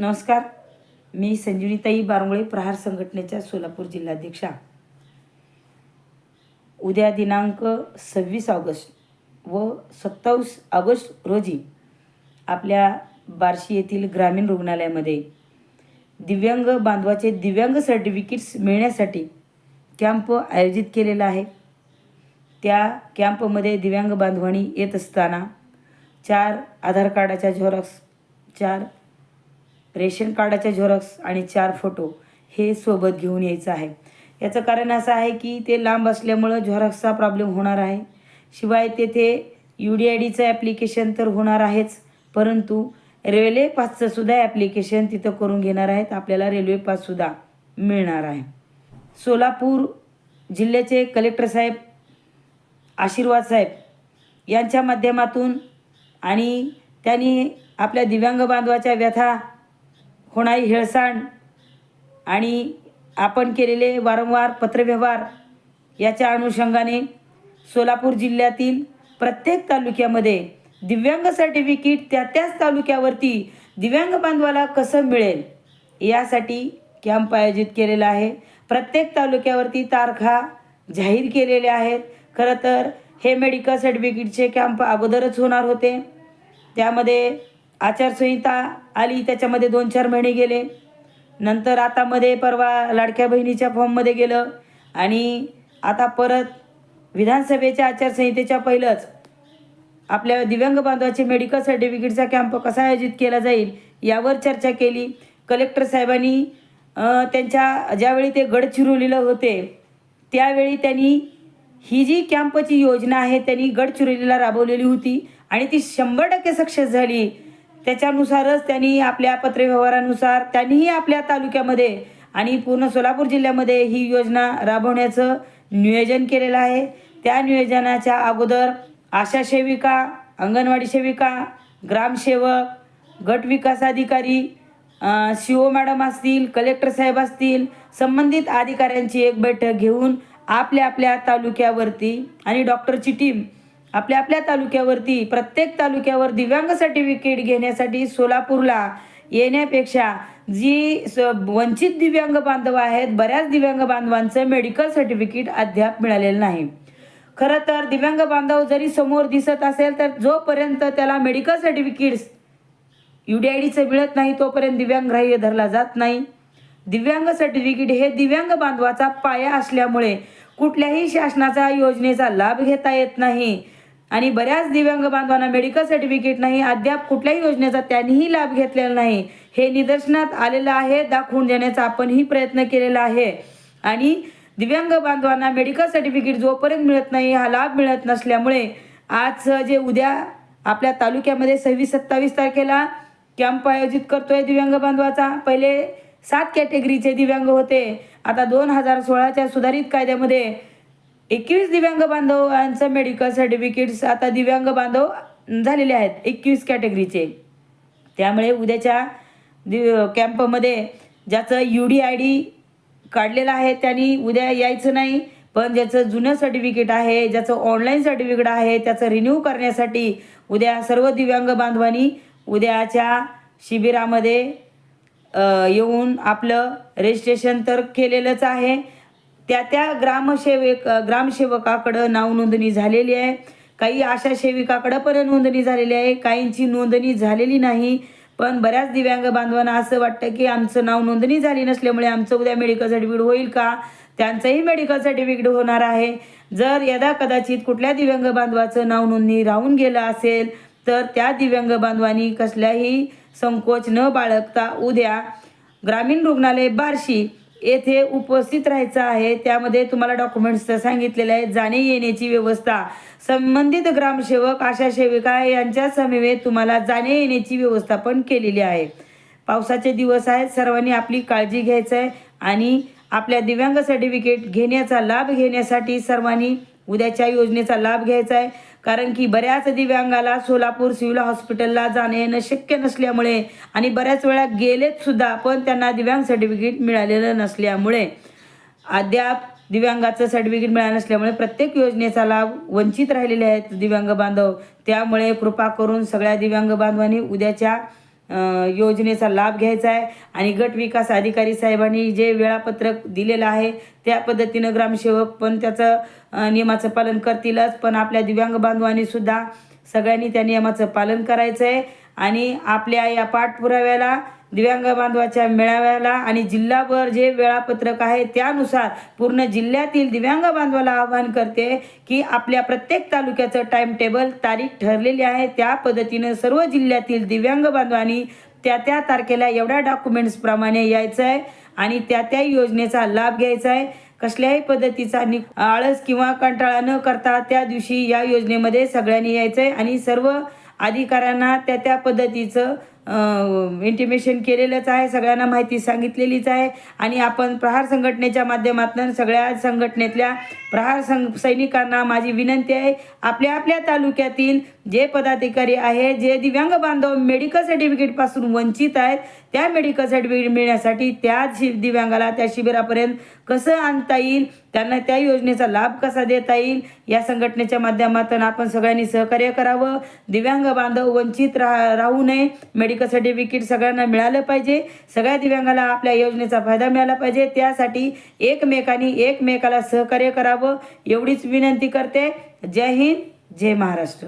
नमस्कार. मी संजीवनीताई बारमुळे प्रहार संघटनेच्या सोलापूर जिल्हाध्यक्षा. उद्या दिनांक सव्वीस ऑगस्ट व सत्तावीस ऑगस्ट रोजी आपल्या बार्शी येथील ग्रामीण रुग्णालयामध्ये दिव्यांग बांधवाचे दिव्यांग सर्टिफिकेट्स मिळण्यासाठी कॅम्प आयोजित केलेला आहे. त्या कॅम्पमध्ये दिव्यांग बांधवांनी येत असताना चार आधार कार्डाच्या झेरॉक्स चार रेशन कार्डाच्या झेरॉक्स आणि चार फोटो हे सोबत घेऊन यायचं आहे. याचं कारण असं आहे की ते लांब असल्यामुळं झेरॉक्सचा प्रॉब्लेम होणार आहे. शिवाय तेथे यू डी आय डीचं ॲप्लिकेशन तर होणार आहेच परंतु रेल्वे पासचंसुद्धा ॲप्लिकेशन तिथं करून घेणार आहेत. आपल्याला रेल्वे पाससुद्धा मिळणार आहे. सोलापूर जिल्ह्याचे कलेक्टर साहेब आशीर्वाद साहेब यांच्या माध्यमातून आणि त्यांनी आपल्या दिव्यांग बांधवाच्या व्यथा होणारी हेळसांड आणि आपण केलेले वारंवार पत्रव्यवहार याच्या अनुषंगाने सोलापूर जिल्ह्यातील प्रत्येक तालुक्यामध्ये दिव्यांग सर्टिफिकेट त्या त्याच तालुक्यावरती दिव्यांग बांधवाला कसं मिळेल यासाठी कॅम्प आयोजित केलेला आहे. प्रत्येक तालुक्यावरती तारखा जाहीर केलेल्या आहेत. खरं तर हे मेडिकल सर्टिफिकेटचे कॅम्प अगोदरच होणार होते. त्यामध्ये आचारसंहिता आली त्याच्यामध्ये दोन चार महिने गेले. नंतर आता मध्ये परवा लाडक्या बहिणीच्या फॉर्ममध्ये गेलं आणि आता परत विधानसभेच्या आचारसंहितेच्या पहिलंच आपल्या दिव्यांग बांधवाचे मेडिकल सर्टिफिकेटचा कॅम्प कसा आयोजित केला जाईल यावर चर्चा केली. कलेक्टर साहेबांनी त्यांच्या ज्यावेळी ते गडचिरोलीला होते त्यावेळी त्यांनी ही जी कॅम्पची योजना आहे त्यांनी गडचिरोलीला राबवलेली होती आणि ती शंभर टक्के सक्सेस झाली. त्याच्यानुसारच त्यांनी आपल्या पत्रव्यवहारानुसार त्यांनीही आपल्या तालुक्यामध्ये आणि पूर्ण सोलापूर जिल्ह्यामध्ये ही योजना राबवण्याचं नियोजन केलेलं आहे. त्या नियोजनाच्या अगोदर आशा सेविका अंगणवाडी सेविका ग्रामसेवक गट विकास अधिकारी सी ओ मॅडम असतील कलेक्टर साहेब असतील संबंधित अधिकाऱ्यांची एक बैठक घेऊन आपल्या आपल्या तालुक्यावरती आणि डॉक्टरची टीम आपल्या आपल्या तालुक्यावरती प्रत्येक तालुक्यावर दिव्यांग सर्टिफिकेट घेण्यासाठी सोलापूरला येण्यापेक्षा जी स वंचित दिव्यांग बांधव आहेत बऱ्याच दिव्यांग बांधवांचं मेडिकल सर्टिफिकेट अद्याप मिळालेलं नाही. खरं तर दिव्यांग बांधव जरी समोर दिसत असेल तर जोपर्यंत त्याला medical certificates U D I डीचं मिळत नाही तोपर्यंत दिव्यांग ग्राह्य धरला जात नाही. दिव्यांग सर्टिफिकेट हे दिव्यांग बांधवाचा पाया असल्यामुळे कुठल्याही शासनाचा योजनेचा लाभ घेता येत नाही. आणि बऱ्याच दिव्यांग बांधवांना मेडिकल सर्टिफिकेट नाही अद्याप कुठल्याही योजनेचा त्यांनीही लाभ घेतलेला नाही. हे निदर्शनात आलेलं आहे दाखवून देण्याचा आपणही प्रयत्न केलेला आहे. आणि दिव्यांग बांधवांना मेडिकल सर्टिफिकेट जोपर्यंत मिळत नाही हा लाभ मिळत नसल्यामुळे आज जे उद्या आपल्या तालुक्यामध्ये सव्वीस सत्तावीस तारखेला कॅम्प आयोजित करतोय दिव्यांग बांधवाचा. पहिले सात कॅटेगरीचे दिव्यांग होते. आता दोन हजार सोळाच्या सुधारित कायद्यामध्ये एकवीस दिव्यांग बांधवांचं मेडिकल सर्टिफिकेट्स आता दिव्यांग बांधव झालेले आहेत एकवीस कॅटेगरीचे त्यामुळे उद्याच्या दिव कॅम्पमध्ये ज्याचं यू डी आय डी काढलेलं आहे त्यांनी उद्या यायचं नाही पण ज्याचं जुनं सर्टिफिकेट आहे ज्याचं ऑनलाईन सर्टिफिकेट आहे त्याचं रिन्यू करण्यासाठी उद्या सर्व दिव्यांग बांधवांनी उद्याच्या शिबिरामध्ये येऊन आपलं रजिस्ट्रेशन तर केलेलंच आहे. त्या त्या ग्रामसेवक ग्रामसेवकाकडं नाव नोंदणी झालेली आहे. काही आशा सेविकाकडं पण नोंदणी झालेली आहे. काहींची नोंदणी झालेली नाही. पण बऱ्याच दिव्यांग बांधवांना असं वाटतं की आमचं नाव नोंदणी झाली नसल्यामुळे आमचं उद्या मेडिकल सर्टिफिकेट होईल का? त्यांचंही मेडिकल सर्टिफिकेट होणार आहे. जर यदा कदाचित कुठल्या दिव्यांग बांधवाचं नाव नोंदणी राहून गेलं असेल तर त्या दिव्यांग बांधवांनी कसल्याही संकोच न बाळगता उद्या ग्रामीण रुग्णालय बार्शी येथे उपस्थित राहायचं आहे. त्यामध्ये तुम्हाला डॉक्युमेंट्स सांगितलेले आहेत. जाणे येण्याची व्यवस्था. संबंधित ग्रामसेवक आशा सेविका यांच्या समवेत तुम्हाला जाणे येण्याची व्यवस्था पण केलेली आहे. पावसाचे दिवस आहेत. सर्वांनी आपली काळजी घ्यायचं आहे आणि आपल्या दिव्यांग सर्टिफिकेट घेण्याचा लाभ घेण्यासाठी सर्वांनी उद्याच्या योजनेचा लाभ घ्यायचा आहे कारण की बऱ्याच दिव्यांगाला सोलापूर सिव्हिल हॉस्पिटलला जाणे येणं शक्य नसल्यामुळे आणि बऱ्याच वेळा गेलेत सुद्धा पण त्यांना दिव्यांग सर्टिफिकेट मिळालेलं नसल्यामुळे. अद्याप दिव्यांगाचं सर्टिफिकेट मिळालं नसल्यामुळे प्रत्येक योजनेचा लाभ वंचित राहिलेले आहेत दिव्यांग बांधव. त्यामुळे कृपा करून सगळ्या दिव्यांग बांधवांनी उद्याच्या योजनेचा लाभ घ्यायचा आहे. आणि गट विकास अधिकारी साहेबांनी जे वेळापत्रक दिलेलं आहे त्या पद्धतीनं ग्रामसेवक पण त्याचं नियमाचं पालन करतीलच. पण आपल्या दिव्यांग बांधवांनीसुद्धा सगळ्यांनी त्या नियमाचं पालन करायचं आहे आणि आपल्या या पाठपुराव्याला दिव्यांग बांधवाच्या मेळाव्याला आणि जिल्हाभर जे वेळापत्रक आहे त्यानुसार पूर्ण जिल्ह्यातील दिव्यांग बांधवाला आवाहन करते की आपल्या प्रत्येक तालुक्याचं टाइम टेबल तारीख ठरलेली आहे. त्या पद्धतीनं सर्व जिल्ह्यातील दिव्यांग बांधवांनी त्या त्या तारखेला एवढ्या डॉक्युमेंट्सप्रमाणे यायचं आहे आणि त्या त्या योजनेचा लाभ घ्यायचा आहे. कसल्याही पद्धतीचा नि आळस किंवा कंटाळा न करता त्या दिवशी या योजनेमध्ये सगळ्यांनी यायचं आहे आणि सर्व अधिकाऱ्यांना त्या त्या पद्धतीचं इंटिमेशन केलेलंच आहे सगळ्यांना माहिती सांगितलेलीच आहे. आणि आपण प्रहार संघटनेच्या माध्यमातून सगळ्या संघटनेतल्या प्रहार सं सैनिकांना माझी विनंती आहे आपल्या आपल्या तालुक्यातील जे पदाधिकारी आहे जे दिव्यांग बांधव मेडिकल सर्टिफिकेटपासून वंचित आहेत त्या मेडिकल सर्टिफिकेट मिळण्यासाठी त्या शि दिव्यांगाला त्या शिबिरापर्यंत कसं आणता येईल त्यांना त्या योजनेचा लाभ कसा देता येईल या संघटनेच्या माध्यमातून आपण सगळ्यांनी सहकार्य करावं. दिव्यांग बांधव वंचित राहा राहू नये. मेडिकल सर्टिफिकेट सगळ्यांना मिळालं पाहिजे. सगळ्या दिव्यांगाला आपल्या योजनेचा फायदा मिळाला पाहिजे. त्यासाठी एकमेकांनी एकमेकाला सहकार्य करावं. एवढीच विनंती करते. जय हिंद जय महाराष्ट्र.